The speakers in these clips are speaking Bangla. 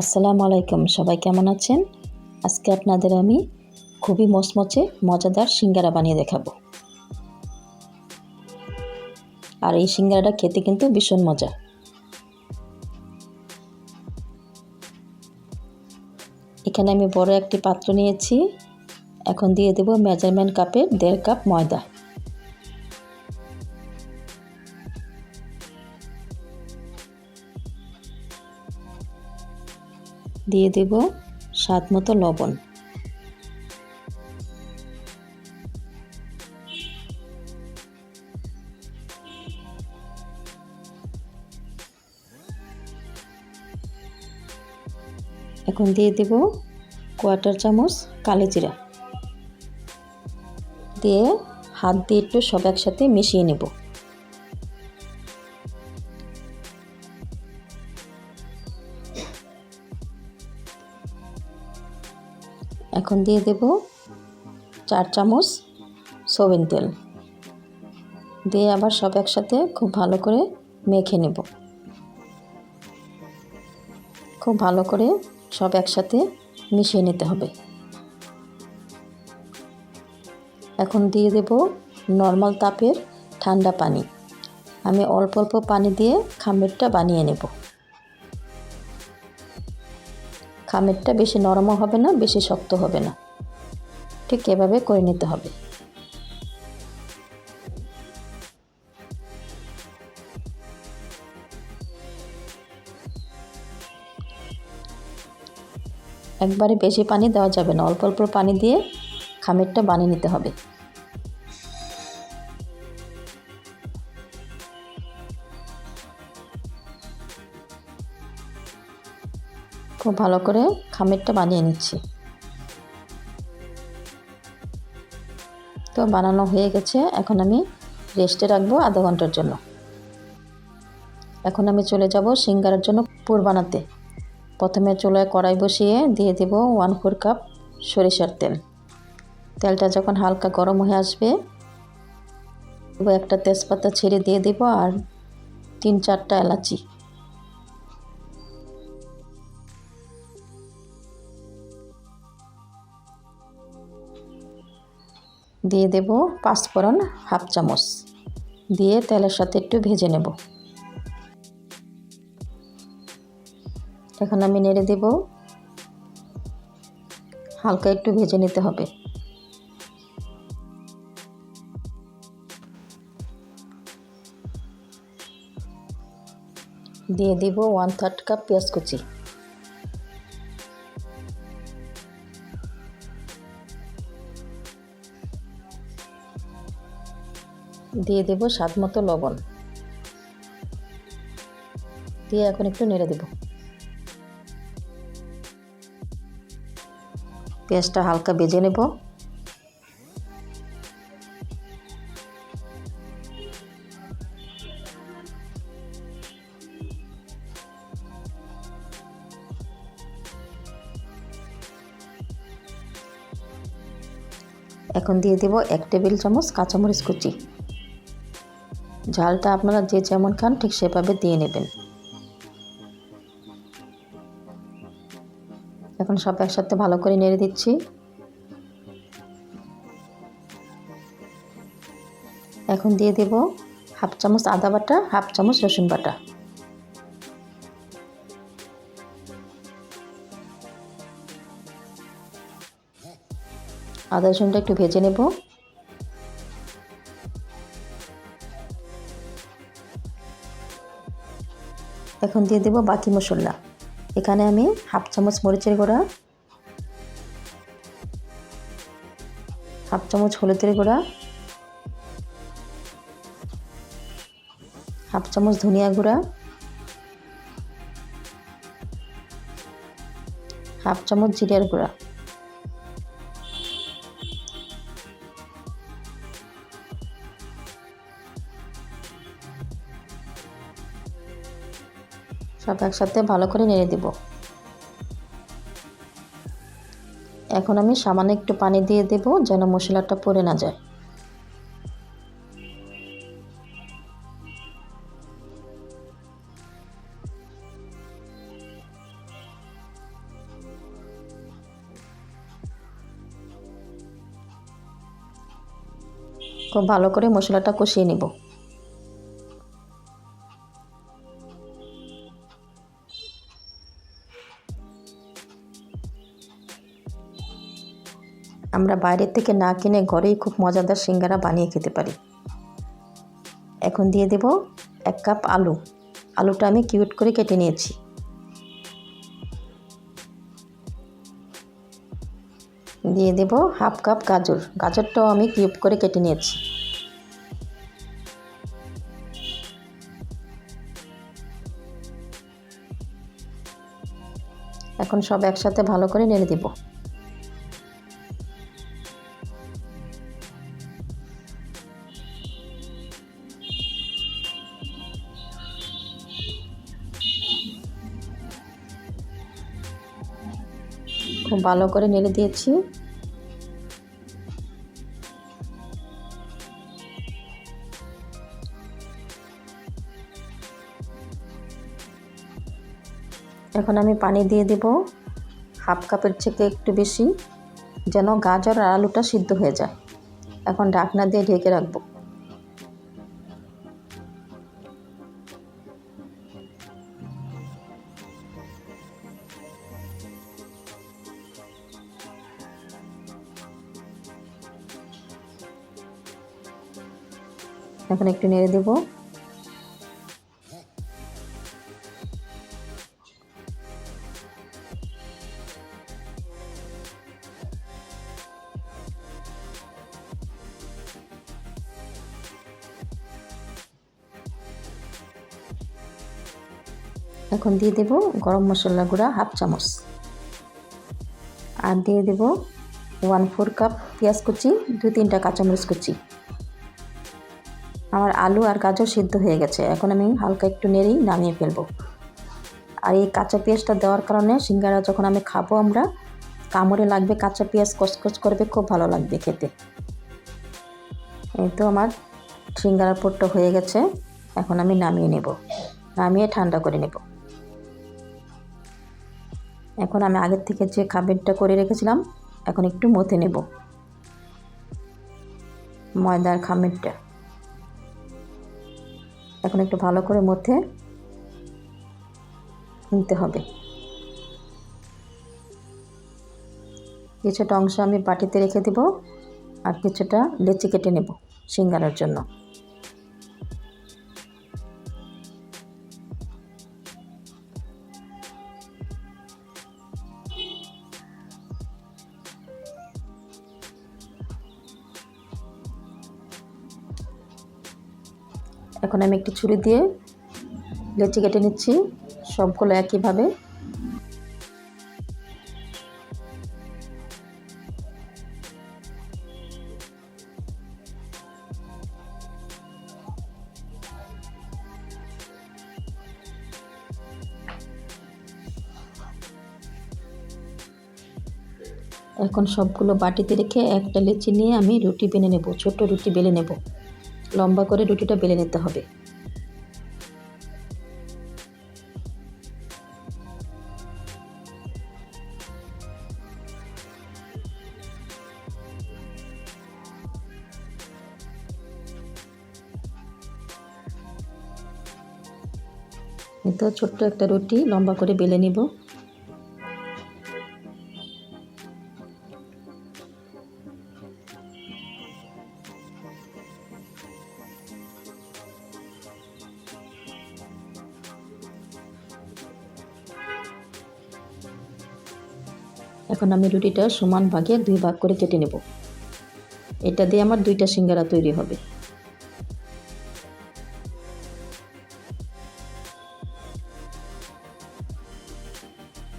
আসসালামু আলাইকুম, সবাই কেমন আছেন? আজকে আপনাদের আমি খুবই মচমচে, মজাদার সিঙ্গারা বানিয়ে দেখাবো। আর এই সিঙ্গারাটা খেতে কিন্তু ভীষণ মজা। এখানে আমি বড় একটি পাত্র নিয়েছি। এখন দিয়ে দেব মেজারমেন্ট কাপে দেড় কাপ ময়দা। দিয়ে দেব স্বাদ মতো লবণ। এখন দিয়ে দেব কোয়াটার চামচ কালো জিরা। দিয়ে হাত দিয়ে একটু সব একসাথে মিশিয়ে নেব। এখন দিয়ে দেব চার চামচ সবিন তেল। দিয়ে আবার সব একসাথে খুব ভালো করে মেখে নেব। খুব ভালো করে সব একসাথে মিশিয়ে নিতে হবে। এখন দিয়ে দেব নর্মাল তাপের ঠান্ডা পানি। আমি অল্প অল্প পানি দিয়ে খামিরটা বানিয়ে নেব। খামিরটা বেশি নরমও হবে না, বেশি শক্ত হবে না। ঠিক এভাবে করে নিতে হবে। একবারে বেশি পানি দেওয়া যাবে না, অল্প অল্প পানি দিয়ে খামেরটা বানিয়ে নিতে হবে। খুব ভালো করে খামিরটা বানিয়ে নিচ্ছি। তো বানানো হয়ে গেছে। এখন আমি রেস্টে রাখব আধা ঘণ্টার জন্য। এখন আমি চলে যাব সিঙ্গারের জন্য পুর বানাতে। প্রথমে চুলায় কড়াই বসিয়ে দিয়ে দেব ওয়ান ফোর কাপ সরিষার তেল। তেলটা যখন হালকা গরম হয়ে আসবে একটা তেজপাতা ছেড়ে দিয়ে দেব আর তিন চারটা এলাচি। দিয়ে দেব পাঁচফোড়ন হাফ চামচ। দিয়ে তেলের সাথে একটু ভেজে নেব। এখন আমি নেড়ে দেব। হালকা একটু ভেজে নিতে হবে। দিয়ে দিব ওয়ান থার্ড কাপ পেঁয়াজ কুচি। দিয়ে দেব স্বাদ মতো লবণ। দিয়ে এখন একটু নেড়ে দেব। পেঁয়াজটা হালকা বেজে নেব। এখন দিয়ে দেব এক টেবিল চামচ কাঁচামরিচ কুচি। ঝালটা আপনারা যে যেমন খান, ঠিক সেভাবে দিয়ে নেবেন। এখন সব একসাথে ভালো করে নেড়ে দিচ্ছি। এখন দিয়ে দেব হাফ চামচ আদা বাটা, হাফ চামচ রসুন বাটা। আদা রসুনটা একটু ভেজে নেব। এখন দিয়ে দেব বাকি মশলা। এখানে আমি হাফ চামচ মরিচের গুঁড়া, হাফ চামচ হলুদের গুঁড়া, হাফ চামচ ধনিয়া গুঁড়া, হাফ চামচ জিরার গুঁড়া। একসাথে ভালো করে নেড়ে দেব। এখন আমি সামান্য একটু পানি দিয়ে দেব যেন মশলাটা পড়ে না যায়। খুব ভালো করে মশলাটা কষিয়ে নেব। আমরা বাইরের থেকে না কিনে ঘরেই খুব মজাদার সিঙ্গারা বানিয়ে খেতে পারি। এখন দিয়ে দেব এক কাপ আলু। আলুটা আমি কিউট করে কেটে নিয়েছি। দিয়ে দেব হাফ কাপ গাজর। গাজরটাও আমি কিউব করে কেটে নিয়েছি। এখন সব একসাথে ভালো করে নেড়ে দেব। ভালো করে নেড়ে দিয়েছি। এখন আমি পানি দিয়ে দেব হাফ কাপের থেকে একটু বেশি, যেন গাজর আর আলুটা সিদ্ধ হয়ে যায়। এখন ঢাকনা দিয়ে ঢেকে রাখব। এখন একটু নেড়ে দেবো। এখন দিয়ে দেব গরম মশলা গুঁড়া হাফ চামচ। আর দিয়ে দেব ওয়ান ফোর কাপ পেঁয়াজ কুচি দু তিনটা কাঁচামরিচ কুচি। আমার আলু আর গাজর সিদ্ধ হয়ে গেছে। এখন আমি হালকা একটু নেড়েই নামিয়ে ফেলব। আর এই কাঁচা পেঁয়াজটা দেওয়ার কারণে সিঙ্গারা যখন আমি খাব আমরা, কামড়ে লাগবে কাঁচা পেঁয়াজ, কচকচ করবে, খুব ভালো লাগবে খেতে। এই তো আমার সিঙ্গারার পোটটা হয়ে গেছে। এখন আমি নামিয়ে নেব। নামিয়ে ঠান্ডা করে নেব। এখন আমি আগের থেকে যে খাবারটা করে রেখেছিলাম, এখন একটু মথে নেব। ময়দার খামিরটা। এখন একটু ভালো করে মধ্যে নিতে হবে। কিছুটা অংশ আমি বাটিতে রেখে দেব আর কিছুটা লেচি কেটে নেব সিঙ্গারার জন্য। এখন আমি একটি ছুরি দিয়ে লেচি কেটে নিচ্ছি, সবগুলো একইভাবে। এখন সবগুলো বাটিতে রেখে একটা লেচি নিয়ে আমি রুটি বেলে নেব, ছোট্ট রুটি বেলে নেব। লম্বা করে রুটিটা বেলে নিতে হবে। তো ছোট্ট একটা রুটি লম্বা করে বেলে নিব। এখন আমি রুটিটা সমান ভাগে দুই ভাগ করে কেটে নেব। এটা দিয়ে আমার দুইটা সিঙ্গারা তৈরি হবে।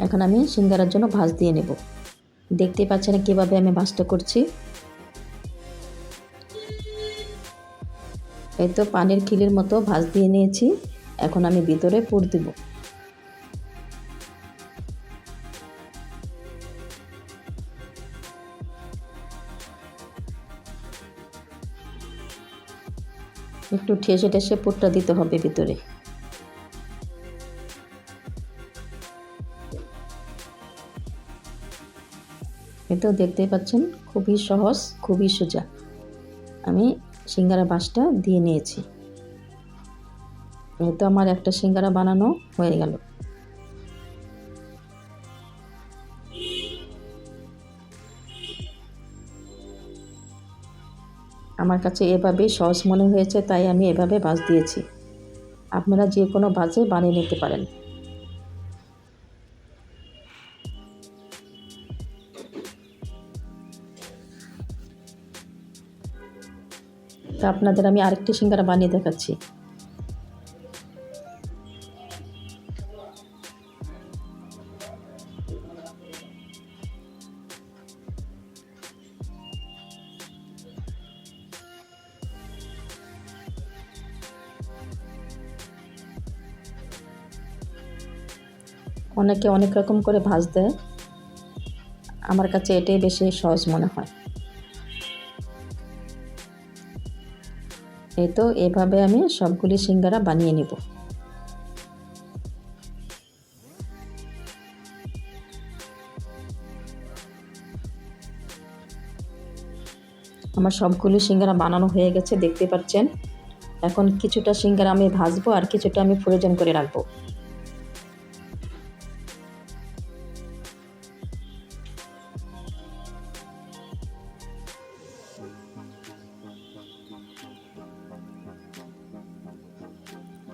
এখন আমি সিঙ্গারার জন্য ভাঁজ দিয়ে নেব। দেখতে পাচ্ছেন কীভাবে আমি ভাঁজটা করছি। এই তো পানির খিলির মতো ভাঁজ দিয়ে নিয়েছি। এখন আমি ভিতরে পুর দেবো। একটু ঠেসে ঠেসে পোটটা দিতে হবে ভিতরে। এতেও দেখতে পাচ্ছেন, খুবই সহজ, খুবই সোজা। আমি সিঙ্গারা বাঁশটা দিয়ে নিয়েছি। এই তো আমার একটা সিঙ্গারা বানানো হয়ে গেল। আমার কাছে এভাবে সহজ মনে হয়েছে, তাই আমি এভাবে বাজ দিয়েছি। আপনারা যে কোনো বাজে বানিয়ে নিতে পারেন। তা আপনাদের আমি আরেকটি সিঙ্গারা বানিয়ে দেখাচ্ছি। অনেকে অনেক রকম করে ভাজ দেয়। আমার কাছে এটাই বেশি সহজ মনে হয়। এই তো এভাবে আমি সবগুলি সিঙ্গারা বানিয়ে নিব। আমার সবগুলি সিঙ্গারা বানানো হয়ে গেছে, দেখতে পাচ্ছেন? এখন কিছুটা সিঙ্গারা আমি ভাজবো আর কিছুটা আমি ফ্রোজেন করে রাখব।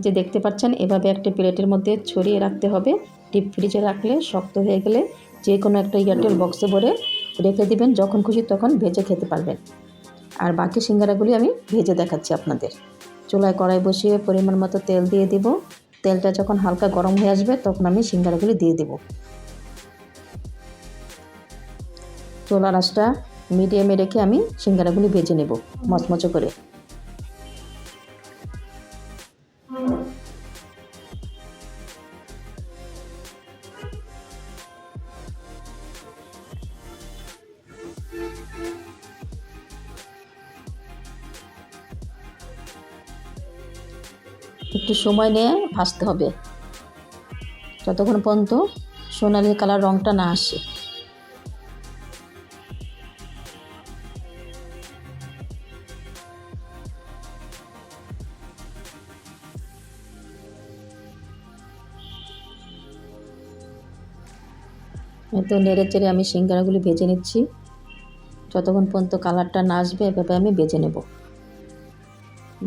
যে দেখতে পাচ্ছেন, এভাবে একটা প্লেটের মধ্যে ছড়িয়ে রাখতে হবে। ডিপ ফ্রিজে রাখলে শক্ত হয়ে গেলে যে কোনো একটা এয়ারটেল বক্সে ভরে রেখে দিবেন, যখন খুশি তখন ভেজে খেতে পারবেন। আর বাকি সিঙ্গারাগুলি আমি ভেজে দেখাচ্ছি আপনাদের। চুলায় কড়াই বসিয়ে পরিমাণ মতো তেল দিয়ে দিব। তেলটা যখন হালকা গরম হয়ে আসবে, তখন আমি সিঙ্গারাগুলি দিয়ে দেব। চোলা রাসটা মিডিয়ামে রেখে আমি সিঙ্গারাগুলি ভেজে নেব মচমচো করে। একটু সময় নিয়ে ভাজতে হবে। যতক্ষণ পর্যন্ত সোনালি কালার রঙটা না আসে। তো নেড়ে চেড়ে আমি সিঙ্গারাগুলি ভেজে নিচ্ছি। যতক্ষণ পর্যন্ত কালারটা না আসবে, এভাবে আমি ভেজে নেব।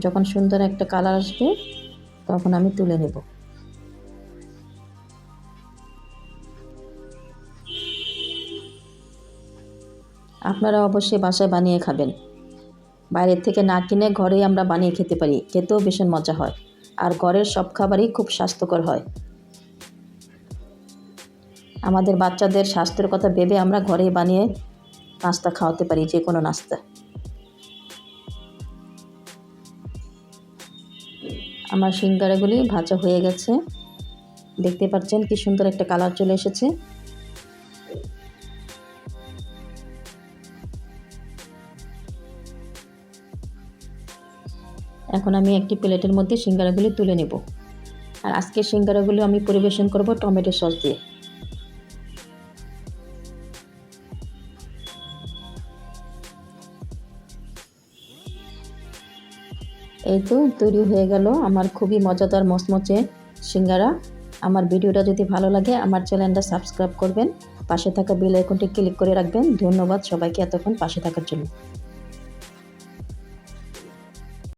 যখন সুন্দর একটা কালার আসবে তখন আমি তুলে নেব। আপনারা অবশ্যই বাসায় বানিয়ে খাবেন। বাইরের থেকে না কিনে ঘরেই আমরা বানিয়ে খেতে পারি, খেতেও ভীষণ মজা হয়। আর ঘরের সব খাবারই খুব স্বাস্থ্যকর হয়। আমাদের বাচ্চাদের স্বাস্থ্যের কথা ভেবে আমরা ঘরেই বানিয়ে নাস্তা খাওয়াতে পারি যে কোনো নাস্তা। আমার সিঙ্গারাগুলি ভাজা হয়ে গেছে। দেখতে পাচ্ছেন কি সুন্দর একটা কালার চলে এসেছে। এখন আমি একটি প্লেটের মধ্যে সিঙ্গারাগুলি তুলে নেব। আর আজকে সিঙ্গারাগুলো আমি পরিবেশন করব টমেটো সস দিয়ে। এই তো তৈরি হয়ে গেল আমার খুবই মজাদার মচমচে সিঙ্গারা। আমার ভিডিওটা যদি ভালো লাগে, আমার চ্যানেলটা সাবস্ক্রাইব করবেন। পাশে থাকা বেল আইকনটি ক্লিক করে রাখবেন। ধন্যবাদ সবাইকে এতক্ষণ পাশে থাকার জন্য।